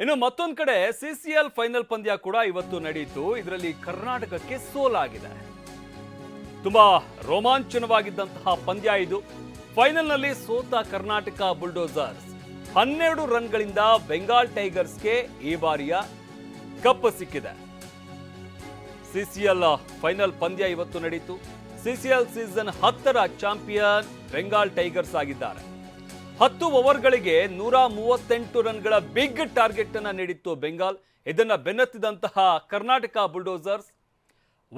ಇನ್ನು ಮತ್ತೊಂದು ಕಡೆ ಸಿಸಿಎಲ್ ಫೈನಲ್ ಪಂದ್ಯ ಕೂಡ ಇವತ್ತು ನಡೆಯಿತು ಇದರಲ್ಲಿ ಕರ್ನಾಟಕಕ್ಕೆ ಸೋಲಾಗಿದೆ ತುಂಬಾ ರೋಮಾಂಚನವಾಗಿದ್ದಂತಹ ಪಂದ್ಯ ಇದು. ಫೈನಲ್ನಲ್ಲಿ ಸೋತ ಕರ್ನಾಟಕ ಬುಲ್ಡೋಸರ್ಸ್ ಹನ್ನೆರಡು ರನ್ಗಳಿಂದ ಬೆಂಗಾಲ್ ಟೈಗರ್ಸ್ಗೆ ಈ ಬಾರಿಯ ಕಪ್ ಸಿಕ್ಕಿದೆ. ಸಿಸಿಎಲ್ ಫೈನಲ್ ಪಂದ್ಯ ಇವತ್ತು ನಡೆಯಿತು ಸಿಸಿಎಲ್ ಸೀಸನ್ ಹತ್ತರ ಚಾಂಪಿಯನ್ ಬೆಂಗಾಲ್ ಟೈಗರ್ಸ್ ಆಗಿದ್ದಾರೆ. ಹತ್ತು ಓವರ್ಗಳಿಗೆ ನೂರ ಮೂವತ್ತೆಂಟು ರನ್ಗಳ ಬಿಗ್ ಟಾರ್ಗೆಟ್ ಅನ್ನು ನೀಡಿತ್ತು ಬೆಂಗಾಲ್. ಇದನ್ನು ಬೆನ್ನತ್ತಿದಂತಹ ಕರ್ನಾಟಕ ಬುಲ್ಡೋಸರ್ಸ್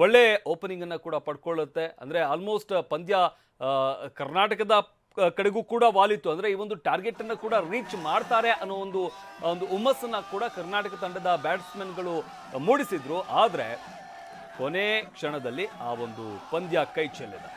ಒಳ್ಳೆ ಓಪನಿಂಗ್ ಅನ್ನು ಕೂಡ ಪಡ್ಕೊಳ್ಳುತ್ತೆ. ಅಂದ್ರೆ ಆಲ್ಮೋಸ್ಟ್ ಪಂದ್ಯ ಕರ್ನಾಟಕದ ಕಡೆಗೂ ಕೂಡ ವಾಲಿತ್ತು. ಅಂದ್ರೆ ಈ ಒಂದು ಟಾರ್ಗೆಟ್ ಅನ್ನ ಕೂಡ ರೀಚ್ ಮಾಡ್ತಾರೆ ಅನ್ನೋ ಒಂದು ಒಂದು ಹುಮ್ಮಸ್ಸನ್ನ ಕೂಡ ಕರ್ನಾಟಕ ತಂಡದ ಬ್ಯಾಟ್ಸ್ಮನ್ಗಳು ಮೂಡಿಸಿದ್ರು. ಆದ್ರೆ ಕೊನೆ ಕ್ಷಣದಲ್ಲಿ ಆ ಒಂದು ಪಂದ್ಯ ಕೈ ಚೆಲ್ಲಿದೆ.